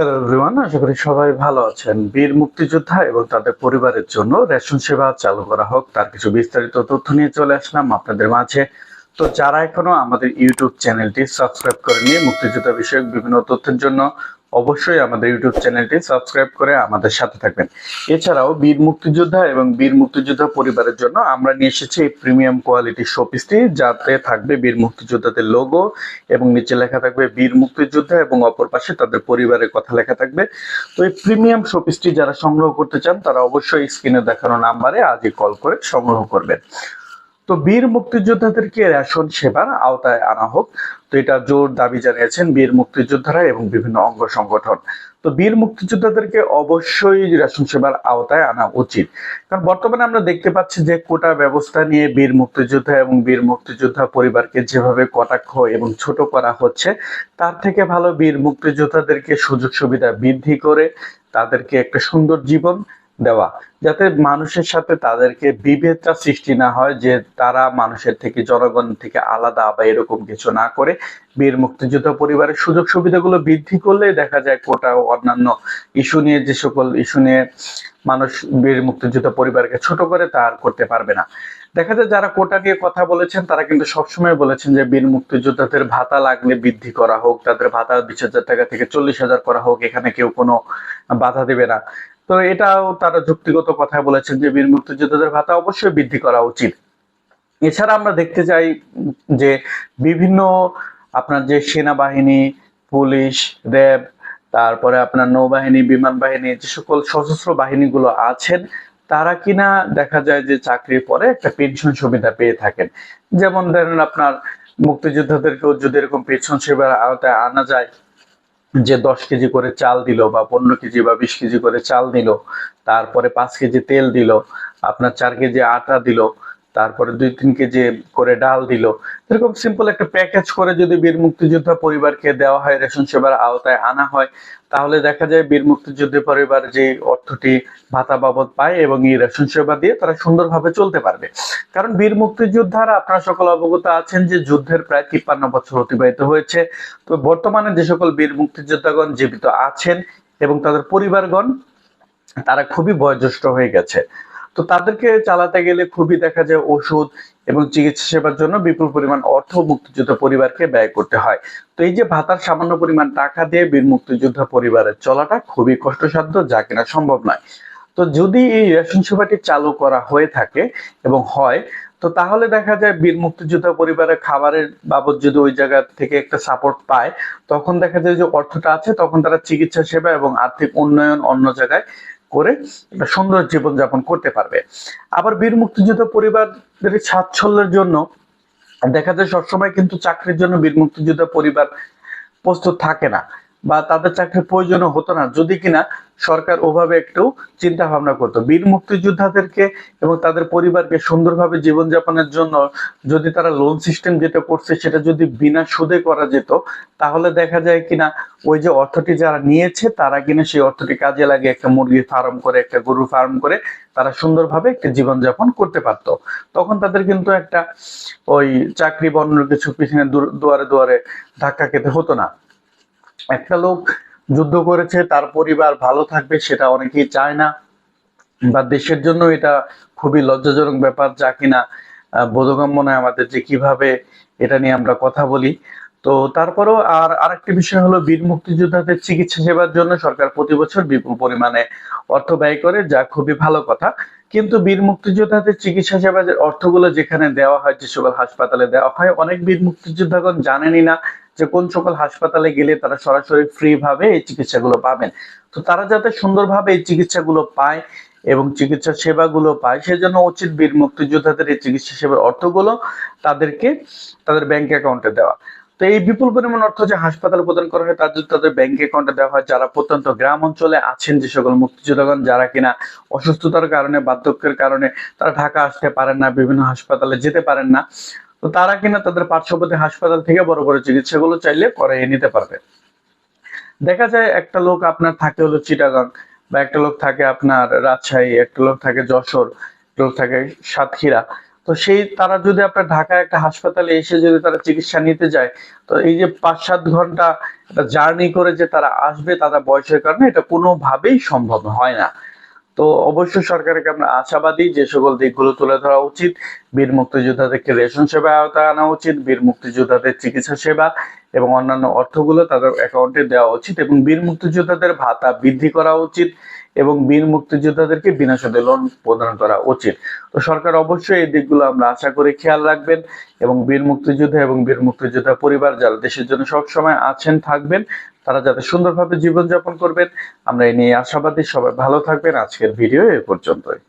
Hello everyone আশা করি সবাই ভালো আছেন। বীর মুক্তিযোদ্ধা এবং তাদের পরিবারের জন্য রেশন সেবা চালু করা হোক, তার কিছু বিস্তারিত তথ্য নিয়ে চলে আসলাম আপনাদের মাঝে। তো যারা এখনও আমাদের ইউটিউব চ্যানেলটি সাবস্ক্রাইব করেনি মুক্তিযোদ্ধা বিষয়ক বিভিন্ন তথ্যের জন্য অবশ্যই আমাদের ইউটিউব চ্যানেলটি সাবস্ক্রাইব করে আমাদের সাথে থাকবেন। এছাড়াও বীর মুক্তিযোদ্ধা এবং বীর মুক্তিযোদ্ধা পরিবারের জন্য আমরা নিয়ে এসেছি এই প্রিমিয়াম কোয়ালিটি শোপিসটি, যাতে থাকবে বীর মুক্তিযোদ্ধাদের লোগো এবং নিচে লেখা থাকবে বীর মুক্তিযোদ্ধা এবং অপর পাশে তাদের পরিবারের কথা লেখা থাকবে। তো এই প্রিমিয়াম শোপিসটি যারা সংগ্রহ করতে চান, তারা অবশ্যই স্ক্রিনে দেখানো নাম্বারে আজই কল করে সংগ্রহ করবেন। তো বীর মুক্তিযোদ্ধাদেরকে রেশন সেবার আওতায় আনা হোক? তো এটা জোর দাবি জানিয়েছেন বীর মুক্তিযোদ্ধারা এবং বিভিন্ন অঙ্গ সংগঠন। তো বীর মুক্তিযোদ্ধাদেরকে অবশ্যই রেশন সেবার আওতায় আনা উচিত। কারণ বর্তমানে আমরা দেখতে পাচ্ছি যে কোটা ব্যবস্থা নিয়ে বীর মুক্তিযোদ্ধা এবং বীর মুক্তিযোদ্ধা পরিবারকে যেভাবে কটাক্ষ এবং ছোট করা হচ্ছে, তার থেকে ভালো বীর মুক্তিযোদ্ধাদেরকে সুযোগ সুবিধা বৃদ্ধি করে তাদেরকে একটা সুন্দর জীবন দেওয়া, যাতে মানুষের সাথে তাদেরকে বিভেদটা সৃষ্টি না হয়, যে তারা মানুষের থেকে, জনগণ থেকে আলাদা বা এরকম কিছু না করে। বীর মুক্তিযোদ্ধা পরিবারের সুযোগ সুবিধাগুলো বৃদ্ধি করলে দেখা যায় কোটা ও অন্যান্য ইস্যু নিয়ে, যে সকল ইস্যু নিয়ে মানুষ বীর মুক্তিযোদ্ধা পরিবারকে ছোট করে তা আর করতে পারবে না। দেখা যায় যারা কোটা নিয়ে কথা বলেছেন, তারা কিন্তু সবসময় বলেছেন যে বীর মুক্তিযোদ্ধাদের ভাতা লাগলে বৃদ্ধি করা হোক, তাদের ভাতা বিশ হাজার টাকা থেকে চল্লিশ হাজার করা হোক, এখানে কেউ কোনো বাধা দেবে না। তো এটাও তারা যুক্তিগত কথা বলেছেন যে বীর মুক্তিযোদ্ধাদের ভাতা অবশ্যই বৃদ্ধি করা উচিত। এছাড়া আমরা দেখতে চাই যে বিভিন্ন আপনার যে সেনাবাহিনী, পুলিশ, র্যাব, তারপরে আপনার নৌবাহিনী, বিমান বাহিনী, যে সকল সশস্ত্র বাহিনীগুলো আছেন, তারা কিনা দেখা যায় যে চাকরির পরে একটা পেনশন সুবিধা পেয়ে থাকেন। যেমন ধরেন আপনার মুক্তিযোদ্ধাদেরকেও যদি এরকম পেনশন সেবার আওতায় আনা যায় যে দশ কেজি করে চাল দিল বা পনেরো কেজি বা বিশ কেজি করে চাল দিল, তারপরে পাঁচ কেজি তেল দিল, আপনার চার কেজি আটা দিল তারপরে দুই তিন কেজি করে ডাল দিল। এরকম সিম্পল একটা প্যাকেজ করে যদি বীর মুক্তিযোদ্ধা পরিবারকে দেওয়া হয়, রেশন সেবার আওতায় আনা হয়, তাহলে দেখা যায় বীর মুক্তিযোদ্ধা পরিবার যে অর্থটি ভাতা বাবদ পায় এবং এই রেশন সেবা দিয়ে তারা সুন্দরভাবে চলতে পারবে। কারণ বীর মুক্তিযোদ্ধারা, আপনারা সকল অবগত আছেন যে যুদ্ধের প্রায় তিপ্পান্ন বছর অতিবাহিত হয়েছে। তো বর্তমানে যে সকল বীর মুক্তিযোদ্ধাগণ জীবিত আছেন এবং তাদের পরিবারগণ, তারা খুবই বয়োজ্যেষ্ঠ হয়ে গেছে। তো তাদেরকে চালাতে গেলে খুবই দেখা যায় ওষুধ এবং চিকিৎসা সেবার জন্য বিপুল পরিমাণ অর্থ মুক্তিযোদ্ধা পরিবারকে ব্যয় করতে হয়। তো এই যে ভাতার সামান্য পরিমাণ টাকা দিয়ে বীর মুক্তিযোদ্ধা পরিবারের চলাটা খুবই কষ্টসাধ্য, যা কিনা সম্ভব নয়। তো যদি এই রেশন সেবাটি চালু করা হয়ে থাকে এবং হয়, তো তাহলে দেখা যায় বীর মুক্তিযোদ্ধা পরিবারের খাবারের বাবদ যদি ওই জায়গা থেকে একটা সাপোর্ট পায়, তখন দেখা যায় যে অর্থটা আছে, তখন তারা চিকিৎসা সেবা এবং আর্থিক উন্নয়ন অন্য জায়গায় করে একটা সুন্দর জীবনযাপন করতে পারবে। আবার বীর মুক্তিযোদ্ধা পরিবারদের সাচ্ছল্যের জন্য দেখা যায় সবসময় কিন্তু চাকরির জন্য বীর মুক্তিযোদ্ধা পরিবার প্রস্তুত থাকে না বা তাদের চাকরির প্রয়োজনও হতো না। যদি কিনা সরকার ওভাবে একটু চিন্তা ভাবনা করতো। বীর মুক্তিযোদ্ধাদেরকে এবং তাদের পরিবারকে সুন্দরভাবে জীবনযাপনের জন্য যদি তারা লোন সিস্টেম যেটা করছে সেটা যদি বিনা সুদে করা যেত, তাহলে দেখা যায় কিনা ওই যে অর্থটি যারা নিয়েছে তারা কিনা সেই অর্থটি কাজে লাগে একটা মুরগির ফার্ম করে, একটা গরু ফার্ম করে তারা সুন্দরভাবে একটা জীবনযাপন করতে পারত। তখন তাদের কিন্তু একটা ওই চাকরি বা অন্য কিছু পিছনে দুয়ারে দুয়ারে ধাক্কা খেতে হতো না। একটা লোক যুদ্ধ করেছে, তার পরিবার ভালো থাকবে সেটা অনেকেই চায় না। বা দেশের জন্য এটা খুবই লজ্জাজনক ব্যাপার যা কিনা বোধগম্য নয় আমাদের যে কীভাবে এটা নিয়ে আমরা কথা বলি। তো তারপরেও আর আরেকটি বিষয় হলো বীর মুক্তিযোদ্ধাদের চিকিৎসা সেবার জন্য সরকার প্রতি বছর বিপুল পরিমাণে অর্থ ব্যয় করে, যা খুবই ভালো কথা। কিন্তু বীর মুক্তিযোদ্ধাদের চিকিৎসা সেবার অর্থগুলো যেখানে দেওয়া হয়, যে সকল হাসপাতালে দেওয়া হয়, অনেক বীর মুক্তিযোদ্ধাগণ জানেনই না যে কোন সকল হাসপাতালে গেলে তারা সরাসরি ফ্রি ভাবে এই চিকিৎসাগুলো পাবেন। তো তারা যাতে সুন্দরভাবে এই চিকিৎসাগুলো পায় এবং চিকিৎসা সেবাগুলো পায়, সেজন্য উচিত বীর মুক্তিযোদ্ধাদের এই চিকিৎসা সেবার অর্থগুলো তাদেরকে তাদের ব্যাংক অ্যাকাউন্টে দেওয়া। তো এই বিপুল পরিমাণ অর্থ যে হাসপাতাল প্রদান করা হয়, তার যদি তাদের ব্যাংক অ্যাকাউন্টে দেওয়া হয়। যারা প্রত্যন্ত গ্রাম অঞ্চলে আছেন যে সকল মুক্তিযোদ্ধাগণ, যারা কিনা অসুস্থতার কারণে, বার্ধক্যের কারণে তারা ঢাকা আসতে পারেন না, বিভিন্ন হাসপাতালে যেতে পারেন না তো তারা কিনা তাদের পার্শ্ববর্তী হাসপাতাল থেকে বড় বড় চিকিৎসাগুলো চাইলে করাইয়ে নিতে পারবে। দেখা যায় একটা লোক আপনার থাকে হলো চিটাগাং, বা একটা লোক থাকে আপনার রাজশাহী, একটা লোক থাকে যশোর লোক থাকে সাতক্ষীরা। তো সেই তারা যদি আপনার ঢাকায় একটা হাসপাতালে এসে যদি তারা চিকিৎসা নিতে যায়, তো এই যে পাঁচ সাত ঘণ্টা জার্নি করে যে তারা আসবে তারা বয়সের কারণে এটা কোনোভাবেই সম্ভব হয় না। তো অবশ্যই সরকারকে আমরা আশাবাদী যে সকল দিকগুলো তুলে ধরা উচিত। বীর মুক্তিযোদ্ধাদেরকে রেশন সেবা আওতায় আনা উচিত, বীর মুক্তিযোদ্ধাদের চিকিৎসা সেবা এবং অন্যান্য অর্থগুলো তাদের অ্যাকাউন্টে দেওয়া উচিত এবং বীর মুক্তিযোদ্ধাদের ভাতা বৃদ্ধি করা উচিত। এবং বীর মুক্তিযোদ্ধাদেরকে বিনা সুদে লোন প্রদান করা উচিত। তো সরকার অবশ্যই এই দিকগুলো আমরা আশা করি খেয়াল রাখবেন এবং বীর মুক্তিযোদ্ধা এবং বীর মুক্তিযোদ্ধা পরিবার যারা দেশের জন্য সবসময় আছেন, থাকবেন, তারা যাতে সুন্দরভাবে জীবনযাপন করবেন। আমরা এই নিয়ে আশাবাদী সবাই ভালো থাকবেন। আজকের ভিডিও এ পর্যন্তই।